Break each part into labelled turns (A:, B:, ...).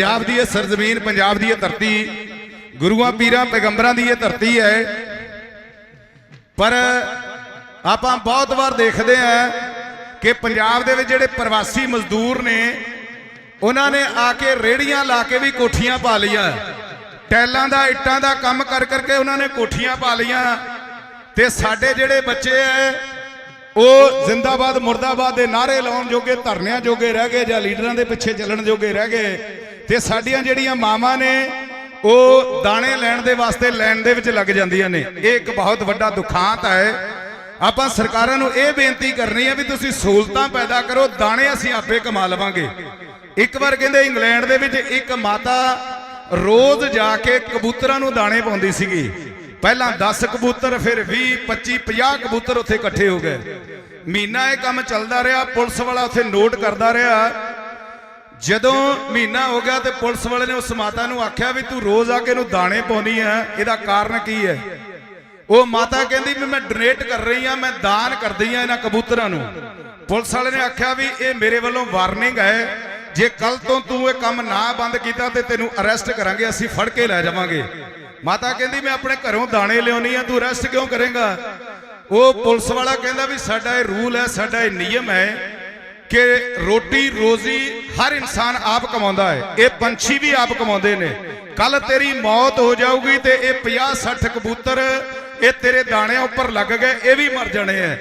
A: ਪੰਜਾਬ ਦੀ ਇਹ ਸਰਜ਼ਮੀਨ, ਪੰਜਾਬ ਦੀ ਇਹ ਧਰਤੀ, ਗੁਰੂਆਂ, ਪੀਰਾਂ, ਪੈਗੰਬਰਾਂ ਦੀ ਇਹ ਧਰਤੀ ਹੈ। ਪਰ ਆਪਾਂ ਬਹੁਤ ਵਾਰ ਦੇਖਦੇ ਆ ਕਿ ਪੰਜਾਬ ਦੇ ਵਿੱਚ ਜਿਹੜੇ ਪ੍ਰਵਾਸੀ ਮਜ਼ਦੂਰ ਨੇ, ਉਹਨਾਂ ਨੇ ਆ ਕੇ ਰੇੜੀਆਂ ਲਾ ਕੇ ਵੀ ਕੋਠੀਆਂ ਪਾ ਲਈਆਂ। ਟੈਲਾਂ ਦਾ, ਇੱਟਾਂ ਦਾ ਕੰਮ ਕਰ ਕਰਕੇ ਉਹਨਾਂ ਨੇ ਕੋਠੀਆਂ ਪਾ ਲਈਆਂ। ਤੇ ਸਾਡੇ ਜਿਹੜੇ ਬੱਚੇ ਐ ਉਹ ਜ਼ਿੰਦਾਬਾਦ, ਮੁਰਦਾਬਾਦ ਦੇ ਨਾਰੇ ਲਾਉਣ ਜੋਗੇ, ਧਰਨਿਆਂ ਜੋਗੇ ਰਹਿ ਗਏ ਜਾਂ ਲੀਡਰਾਂ ਦੇ ਪਿੱਛੇ ਚੱਲਣ ਜੋਗੇ ਰਹਿ ਗਏ। ਤੇ ਸਾਡੀਆਂ ਜਿਹੜੀਆਂ ਮਾਵਾਂ ਨੇ, ਉਹ ਦਾਣੇ ਲੈਣ ਦੇ ਵਾਸਤੇ ਲੈਣ ਦੇ ਵਿੱਚ ਲੱਗ ਜਾਂਦੀਆਂ ਨੇ। ਇਹ ਇੱਕ ਬਹੁਤ ਵੱਡਾ ਦੁਖਾਂਤ ਹੈ। ਆਪਾਂ ਸਰਕਾਰਾਂ ਨੂੰ ਇਹ ਬੇਨਤੀ ਕਰਨੀ ਹੈ ਵੀ ਤੁਸੀਂ ਸਹੂਲਤਾਂ ਪੈਦਾ ਕਰੋ, ਦਾਣੇ ਅਸੀਂ ਆਪੇ ਕਮਾ ਲਵਾਂਗੇ। ਇੱਕ ਵਾਰ ਕਹਿੰਦੇ ਇੰਗਲੈਂਡ ਦੇ ਵਿੱਚ ਇੱਕ ਮਾਤਾ ਰੋਜ਼ ਜਾ ਕੇ ਕਬੂਤਰਾਂ ਨੂੰ ਦਾਣੇ ਪਾਉਂਦੀ ਸੀਗੀ। ਪਹਿਲਾਂ 10 ਕਬੂਤਰ, ਫਿਰ 20 25 50 ਕਬੂਤਰ ਉੱਥੇ ਇਕੱਠੇ ਹੋ ਗਏ। ਮਹੀਨਾ ਇਹ ਕੰਮ ਚੱਲਦਾ ਰਿਹਾ, ਪੁਲਿਸ ਵਾਲਾ ਉੱਥੇ ਨੋਟ ਕਰਦਾ ਰਿਹਾ ਜਦੋਂ ਮਹੀਨਾ ਹੋ ਗਿਆ ਤੇ ਪੁਲਿਸ ਵਾਲੇ ਨੇ ਉਸ ਮਾਤਾ ਨੂੰ ਆਖਿਆ ਵੀ ਤੂੰ ਰੋਜ਼ ਆ ਕੇ ਇਹਨੂੰ ਦਾਣੇ ਪਾਉਣੀ ਆ ਇਹਦਾ ਕਾਰਨ ਕੀ ਹੈ ਉਹ ਮਾਤਾ ਕਹਿੰਦੀ ਵੀ ਮੈਂ ਡੋਨੇਟ ਕਰ ਰਹੀ ਆ, ਮੈਂ ਦਾਨ ਕਰਦੀ ਆ ਇਹਨਾਂ ਕਬੂਤਰਾਂ ਨੂੰ। ਪੁਲਿਸ ਵਾਲੇ ਨੇ ਆਖਿਆ ਵੀ ਇਹ ਮੇਰੇ ਵੱਲੋਂ ਵਾਰਨਿੰਗ ਹੈ ਜੇ ਕੱਲ ਤੋਂ ਤੂੰ ਇਹ ਕੰਮ ਨਾ ਬੰਦ ਕੀਤਾ ਤੇ ਤੈਨੂੰ ਅਰੈਸਟ ਕਰਾਂਗੇ, ਅਸੀਂ ਫੜ ਕੇ ਲੈ ਜਾਵਾਂਗੇ। ਮਾਤਾ ਕਹਿੰਦੀ, ਮੈਂ ਆਪਣੇ ਘਰੋਂ ਦਾਣੇ ਲਿਆਉਣੀ ਆ, ਤੂੰ ਅਰੈਸਟ ਕਿਉਂ ਕਰੇਗਾ? ਉਹ ਪੁਲਿਸ ਵਾਲਾ ਕਹਿੰਦਾ ਵੀ ਸਾਡਾ ਇਹ ਰੂਲ ਹੈ ਸਾਡਾ ਇਹ ਨਿਯਮ ਹੈ ਕਿ ਰੋਟੀ ਰੋਜ਼ੀ ਹਰ ਇਨਸਾਨ ਆਪ ਕਮਾਉਂਦਾ ਹੈ। ਇਹ ਪੰਛੀ ਵੀ ਆਪ ਕਮਾਉਂਦੇ ਨੇ। ਕੱਲ ਤੇਰੀ ਮੌਤ ਹੋ ਜਾਊਗੀ ਤੇ ਇਹ 50 60 ਕਬੂਤਰ ਇਹ ਤੇਰੇ ਦਾਣਿਆਂ ਉੱਪਰ ਲੱਗ ਗਏ, ਇਹ ਵੀ ਮਰ ਜਾਣੇ ਐ।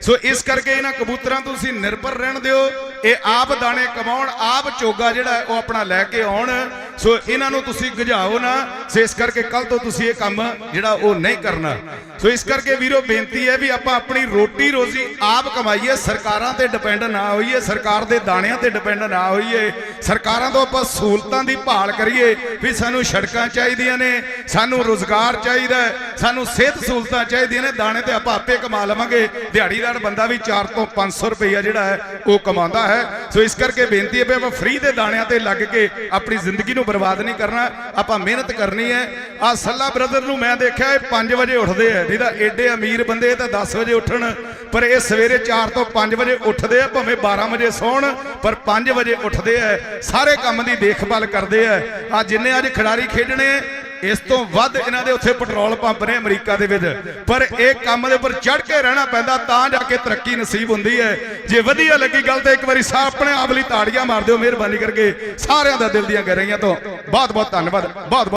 A: ਸੋ ਇਸ ਕਰਕੇ ਇਹਨਾਂ ਕਬੂਤਰਾਂ ਤੋਂ ਤੁਸੀਂ ਨਿਰਭਰ ਰਹਿਣ ਦਿਓ। ਇਹ ਆਪ ਦਾਣੇ ਕਮਾਉਣ, ਆਪ ਚੋਗਾ ਜਿਹੜਾ ਉਹ ਆਪਣਾ ਲੈ ਕੇ ਆਉਣ। ਸੋ ਇਹਨਾਂ ਨੂੰ ਤੁਸੀਂ ਗਝਾਓ ਨਾ। ਸੋ ਇਸ ਕਰਕੇ ਕੱਲ ਤੋਂ ਤੁਸੀਂ ਇਹ ਕੰਮ ਜਿਹੜਾ ਉਹ ਨਹੀਂ ਕਰਨਾ। ਸੋ ਇਸ ਕਰਕੇ ਵੀਰੋ ਬੇਨਤੀ ਹੈ ਵੀ ਆਪਾਂ ਆਪਣੀ ਰੋਟੀ ਰੋਜ਼ੀ ਆਪ ਕਮਾਈਏ। ਸਰਕਾਰਾਂ ਤੇ ਡਿਪੈਂਡ ਨਾ ਹੋਈਏ, ਸਰਕਾਰ ਦੇ ਦਾਣਿਆਂ ਤੇ ਡਿਪੈਂਡ ਨਾ ਹੋਈਏ। ਸਰਕਾਰਾਂ ਤੋਂ ਆਪਾਂ ਸਹੂਲਤਾਂ ਦੀ ਭਾਲ ਕਰੀਏ ਵੀ ਸਾਨੂੰ ਸੜਕਾਂ ਚਾਹੀਦੀਆਂ ਨੇ, ਸਾਨੂੰ ਰੋਜ਼ਗਾਰ ਚਾਹੀਦਾ ਸਾਨੂੰ ਸਿਹਤ ਸਹੂਲਤਾਂ ਚਾਹੀਦੀਆਂ ਨੇ। ਦਾਣੇ ਤੇ ਆਪਾਂ ਆਪੇ ਕਮਾ ਲਵਾਂਗੇ। ਦਿਹਾੜੀਦਾਰ ਬੰਦਾ ਵੀ 4 ਤੋਂ 500 ਰੁਪਈਆ ਜਿਹੜਾ ਹੈ, ਉਹ ਕਮਾਉਂਦਾ ਹੈ। ਸੋ ਇਸ ਕਰਕੇ ਬੇਨਤੀ ਹੈ ਵੀ ਆਪਾਂ ਫ੍ਰੀ ਦੇ ਦਾਣਿਆਂ ਤੇ ਲੱਗ ਕੇ ਆਪਣੀ ਜ਼ਿੰਦਗੀ ਨੂੰ ਬਰਬਾਦ ਨਹੀਂ ਕਰਨਾ। ਆਪਾਂ ਮਿਹਨਤ ਕਰਨੀ ਹੈ। ਆ ਸੱਲਾ ਬ੍ਰਦਰ ਨੂੰ ਮੈਂ ਦੇਖਿਆ ਇਹ 5 ਵਜੇ ਉੱਠਦੇ ਆ। ਨਹੀਂ ਤਾਂ ਏਡੇ ਅਮੀਰ ਬੰਦੇ ਤਾਂ 10 ਵਜੇ ਉੱਠਣ। ਪਰ ਇਹ ਸਵੇਰੇ 4 ਤੋਂ 5 ਵਜੇ ਉੱਠਦੇ ਆ, ਭਾਵੇਂ 12 ਵਜੇ ਸੌਣ, ਪਰ 5 ਵਜੇ ਉੱਠਦੇ ਆ। ਸਾਰੇ ਕੰਮ ਦੀ ਦੇਖਭਾਲ ਕਰਦੇ ਆ। ਆ ਜਿੰਨੇ ਅੱਜ ਖਿਡਾਰੀ ਖੇਡਣੇ ਇਸ ਤੋਂ ਵੱਧ ਇਹਨਾਂ ਦੇ ਉੱਥੇ ਪੈਟਰੋਲ ਪੰਪ ਨੇ ਅਮਰੀਕਾ ਦੇ ਵਿੱਚ। ਪਰ ਇਹ ਕੰਮ ਦੇ ਉੱਪਰ ਚੜ ਕੇ ਰਹਿਣਾ ਪੈਂਦਾ, ਤਾਂ ਜਾ ਕੇ ਤਰੱਕੀ ਨਸੀਬ ਹੁੰਦੀ ਹੈ। ਜੇ ਵਧੀਆ ਲੱਗੀ ਗੱਲ ਤਾਂ ਇੱਕ ਵਾਰੀ ਸਾ ਆਪਣੇ ਆਪ ਲਈ ਤਾੜੀਆਂ ਮਾਰ ਦਿਓ ਮਿਹਰਬਾਨੀ ਕਰਕੇ ਸਾਰਿਆਂ ਦਾ ਦਿਲ ਦੀਆਂ ਗਹਿਰਾਈਆਂ ਤੋਂ। ਬਹੁਤ ਬਹੁਤ ਧੰਨਵਾਦ ਬਹੁਤ ਬਹੁਤ